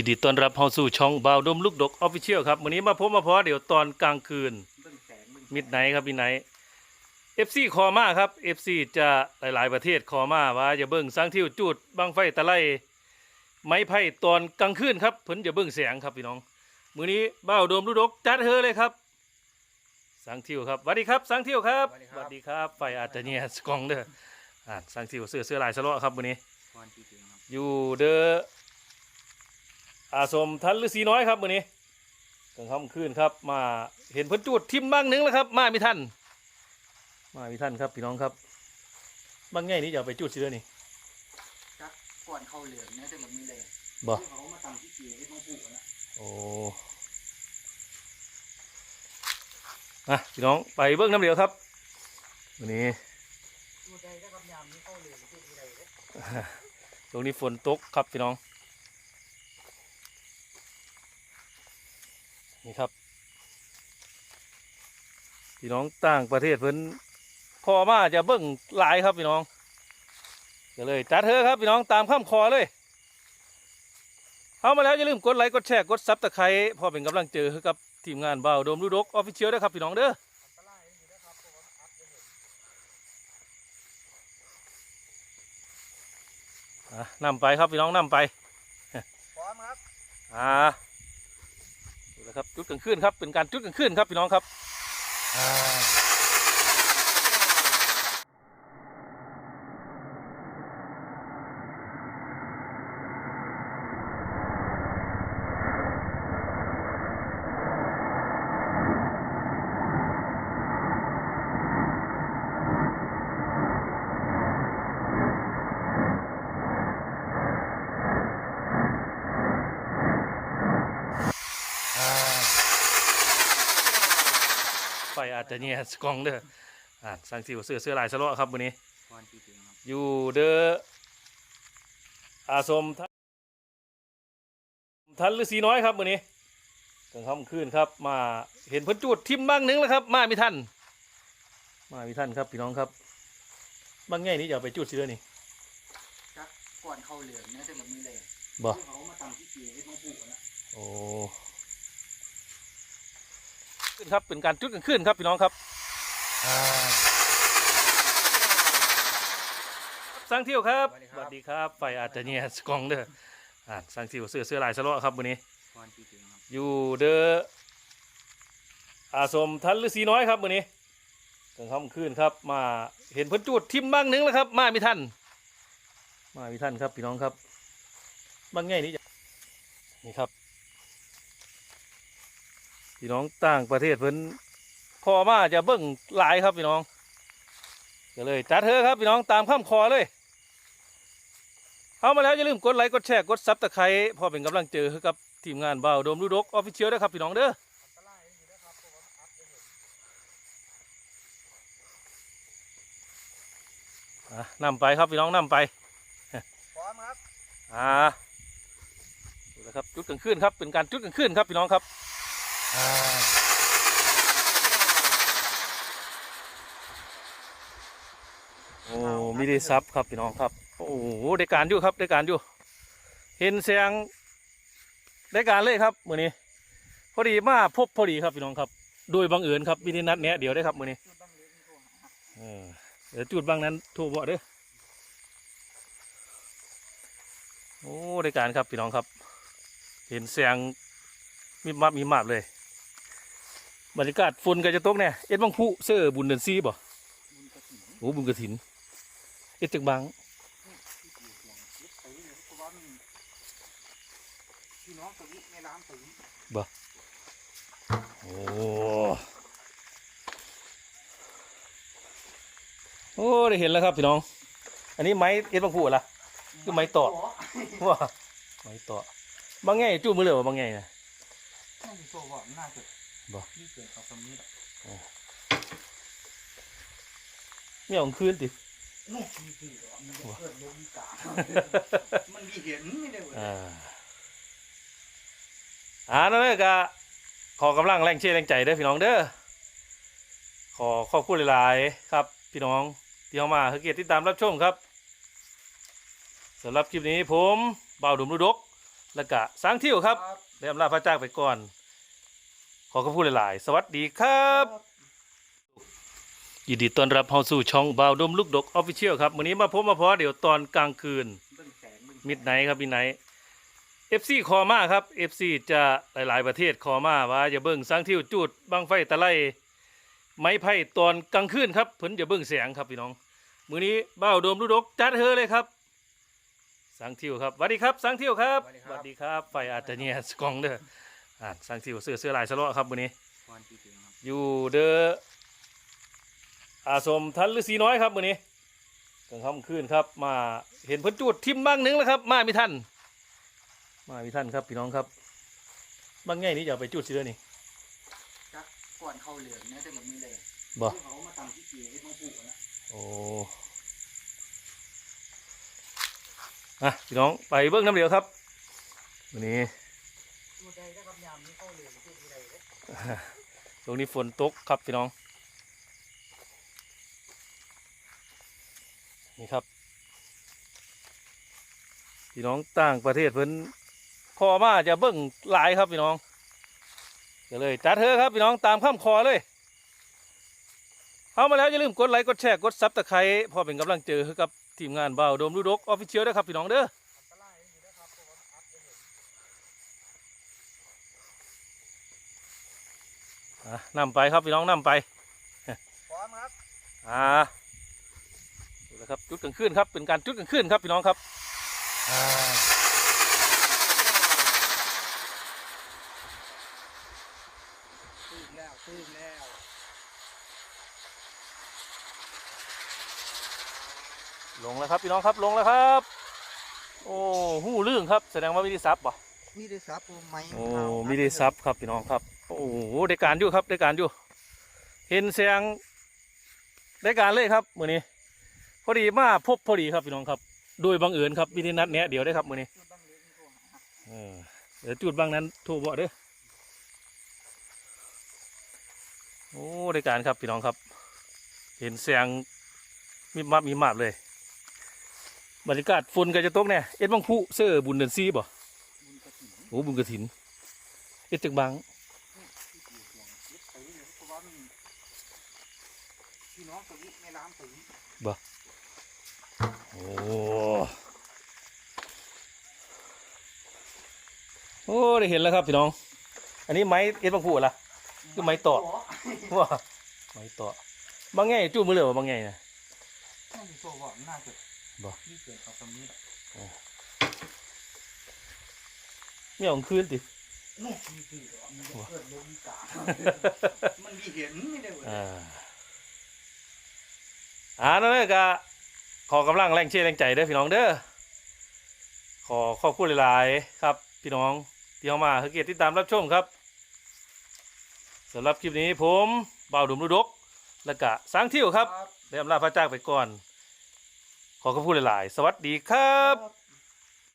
ยินดีต้อนรับเข้าสู่ช่องบาวดมลูกดกออฟฟิเชียลครับวันนี้มาพบมาพอเดี๋ยวตอนกลางคืนเบิ่งแสงเบิ่งมิดไนท์ครับมิดไนท์เอฟซีคอมาครับเอฟซีจะหลาย ๆ ประเทศคอมาว่าอย่าเบิ่งสังทิวจูดบังไฟตะไลไม้ไผ่ตอนกลางคืนครับเพิ่นอย่าเบิ่งแสงครับพี่น้องมื้อนี้บ่าวดมลูกดกจัดเฮอเลยครับสังทิวครับสวัสดีครับสังทิวครับสวัสดีครับไฟอาจจะเนี่ยสกองเด้ออ่าสังทิวเสื้อเสื้อลายสะเลาะครับมื้อนี้พรที่เก่งครับอยู่เดอ อาสมทันฤาษีน้อยครับมื้อนี้กลางค่ำคืนครับ มาเห็นเพิ่นจูดทิมบ้างหนึงแล้วครับ มาไม่ทันมาไม่ทันครับพี่น้องครับบางแง่นี้จะเอาไปจูดสิเด้อนี่จักก่อนเข้าเหลืองเนี่ยแต่แบบมีเลยบ่ที่เขามาตั้งที่เกียร์ให้ต้องปลูกอะนะโอ้อะพี่น้องไปเบิ้งน้ำเดียวครับมื้อนี้ตัวใดได้ครับยามนี้เข้าเหลืองที่ใดเลยตรงนี้ฝนตกครับพี่น้อง นี่ครับพี่น้องต่างประเทศเพิ่นพอมาจะเบิ่งหลายครับพี่น้องก็เลยจัดเถอะครับพี่น้องตามข้ามคอเลยเอามาแล้วอย่าลืมกดไลค์กดแชร์กดซับตะไคร้พอเป็นกำลังเจอให้กับทีมงานบ่าวโดมลูกดกออฟฟิเชียลด้วยครับพี่น้องเด้ออะนำไปครับพี่น้องนำไปพร้อมครับอ่าดู นะครับจุดกลางคืนครับเป็นการจุดกลางคืนครับพี่น้องครับ ไฟอาจจะเนี่ยสกองเด้ออ่าสังสิวเสื้อเสื้อลายสะเลาะครับวันนี้พรที่เก่งครับอยู่เดออาสมทันทันฤาษีน้อยครับมื้อนี้กลางค่ำคืนครับ มาเห็นเพิ่นจูดทิมบ้างหนึงแล้วครับ มาไม่ทันมาไม่ทันครับพี่น้องครับบางแง่นี้จะเอาไปจูดสิเด้อนี่จักก่อนเข้าเหลืองเนี่ยแต่แบบมีเลยบ่ที่เขามาตั้งที่เกียร์ให้ต้องปลูกอะนะ โอ้ขึ้น ครับเป็นการจุดกลางคืนครับพี่น้องครับอ่าสังเที่ยวครับสวัสดีครับไฟอาจจะเนี่ยสกองเด้ออ่าสังเที่ยวเสื้อเสื้อลายสะเลาะครับมื้อนี้พรที่เก่งครับอยู่เดออาสมทันฤาษีน้อยครับมื้อนี้กลางค่ำคืนครับ มาเห็นเพิ่นจูดทิมบ้างหนึงแล้วครับ มาไม่ทันมาไม่ทันครับพี่น้องครับบางแง่นี้จะนี่ครับ พี่น้องต่างประเทศเพิ่นพอมาจะเบิ่งหลายครับพี่น้องก็เลยจัดเถอะครับพี่น้องตามข้ามคอเลยเอามาแล้วอย่าลืมกดไลค์กดแชร์กดซับตะไคร้พอเป็นกำลังเจอให้กับทีมงานบ่าวโดมลูกดกออฟฟิเชียลด้วยครับพี่น้องเด้ออะนำไปครับพี่น้องนำไปพร้อมครับอ่าดูนะครับจุดกลางคืนครับเป็นการจุดกลางคืนครับพี่น้องครับอ่า โอ้มีได้ซับครับพี่น้องครับ โอ้โหได้การอยู่ครับได้การอยู่ เห็นเสียงได้การเลยครับมือนี้ พอดีมาพบพอดีครับพี่น้องครับ โดยบังเอิญครับวิธีนัดเนี้ยเดี๋ยวได้ครับมือนี้จุดบ้างเหลืองโทรหาเออเดี๋ยวจุดบางนั้นโทรบอกเด้อโอ้ได้การครับพี่น้องครับ เห็นแสงมีมาบมีมาบเลย บรรยากาศฝนก็จะตกเนี่ยเอ็ดบังผู้เสื้อบุญเดินซีบ่บุญกระถิ่นโอ้บุญกระถินเอ็ดจึงบางที่เกียร์เสียงเลยเพราะโอ้โอ้ได้เห็นแล้วครับพี่น้อง อันนี้ไม้เอ็ดบังผู้เหรอคือไม้ต่อว้าไม้ต่อบางไงจู้มือเหลยว่าบางไงนะน่าจะ โชว์ว่าน่าจะบ่นี่เกิดเขาตรงนี้แหละไม่เอาคืนตินู่นมีกี่ดอกมีเกิดโลมีกามันมีเห็นไม่ได้เว้ยอ่าอ่านั่นเลยก็ขอกำลังแรงเชียร์แรงใจเด้อพี่น้องเด้อขอขอบคุณหลายๆครับ พี่น้องที่เข้ามาคือเกียรติติดตามรับชมครับสำหรับคลิปนี้ผมบ่าวดุมรุดก แล้วก็สร้างทิวครับครับได้อำลาพระจากไปก่อน ขอขอบคุณหลาย ๆ สวัสดีครับยินดีต้อนรับเข้าสู่ช่องบาวดมลูกดกออฟฟิเชียลครับวันนี้มาพบมาพอเดี๋ยวตอนกลางคืนเบิ่งแสงเบิ่งมิดไนท์ครับมิดไนท์เอฟซีคอมาครับเอฟซีจะหลาย ๆ ประเทศคอมาว่าอย่าเบิ่งสร้างทิวจูดบังไฟตะไลไม้ไผ่ตอนกลางคืนครับเพิ่นอย่าเบิ่งแสงครับพี่น้องมื้อนี้บ้าวโดมลูกดกจัดเฮอเลยครับสังทิวครับสวัสดีครับสังทิวครับสวัสดีครับไฟอาจจะเนี่ยสกองเด้อ อ่าสังทิวเสื้อเสื้อลายสะเลาะครับมื้อนี้วันที่ถึงครับอยู่เดออาสมทันฤาษีน้อยครับมื้อนี้กลางค่ำคืนครับ มาเห็นเพิ่นจูดทิมบ้างหนึงแล้วครับ มาไม่ทันมาไม่ทันครับพี่น้องครับบางไงนี่จะเอาไปจูดสิเด้อนี่จักก่อนเข้าเหลืองเนี่ยจะแบบนี้เลยบ่ที่เขามาทำที่เกียร์ให้ต้องปลูกนะโอ้อะพี่น้องไปเบิ้งน้ำเหลียวครับวันนี้ ตรงนี้ฝนตกครับพี่น้อง นี่ครับ พี่น้องต่างประเทศเพิ่นคอมาจะเบิ้งหลายครับพี่น้องก็เลยจัดเถอครับพี่น้องตามข้ามคอเลยเข้ามาแล้วอย่าลืมกดไลค์กดแชร์กดซับตะไคร้พอเป็นกำลังเจอให้กับทีมงานเบาโดมลูดกออฟฟิเชียลด้วยครับพี่น้องเด้อ อันตรายอยู่นะครับเพราะว่าอัพได้เห็น อะนำไปครับพี่น้องนำไปพร้อมครับอ่าดูนะครับจุดกลางคืนครับเป็นการจุดกลางคืนครับพี่น้องครับอ่าตื้นแล้วตื้นแล้วลงแล้วครับพี่น้องครับลงแล้วครับ โอ้หู้เรื่องครับ แสดงว่ามีได้ซับป่ะมีได้ซับผมไหมโอ้มีได้ซับครับพี่น้องครับ โอ้โหได้การอยู่ครับได้การอยู่ เห็นเสียงได้การเลยครับมือนี้ พอดีมาพบพอดีครับพี่น้องครับโดยบังเอิญครับวิธีนัดเนี้ยเดี๋ยวได้ครับมือนี้เหลืองโทรหาเออเดี๋ยวจุดบางนั้นโทรบอกเด้อโอ้ได้การครับพี่น้องครับ เห็นเสียงมีมาบมีมาบเลยบรรยากาศฝนก็จะตกเนี่ยเอ็ดบังผู้เสื้อบุญเดือนซีบ่บุญกระถิ่นโอ้บุญกระถินเอ็ดจึกบาง ที่เกียร์เสียงยึดไปเลยเพราะว่ามันพี่น้อง ตรงนี้ในร้านตรงนี้โอ้โอ้ได้เห็นแล้วครับพี่น้อง อันนี้ไม้เอ็ดบังผู้เหรอคือไม้ต่อว้าไม้ต่อบางไงจู้มือเหลือบางไงนะน่าจะโซ่ว่าน่าจะบ่นี่เกิดเขาตรงนี้แหละไม่เอาคืนตินี่คือคือมันจะเกิดลมกามันมีเห็นไม่ได้เว้ย อ่านั่นเลยก็ขอกำลังแรงเชียร์แรงใจเด้อพี่น้องเด้อขอขอบคุณหลายๆครับ พี่น้องที่เข้ามาคือเกียรติติดตามรับชมครับสำหรับคลิปนี้ผมเบาดุมรุดก และกะสังทิวครับครับได้อำลาพระจ้าไปก่อน ขอขอบคุณหลายๆ สวัสดีครับ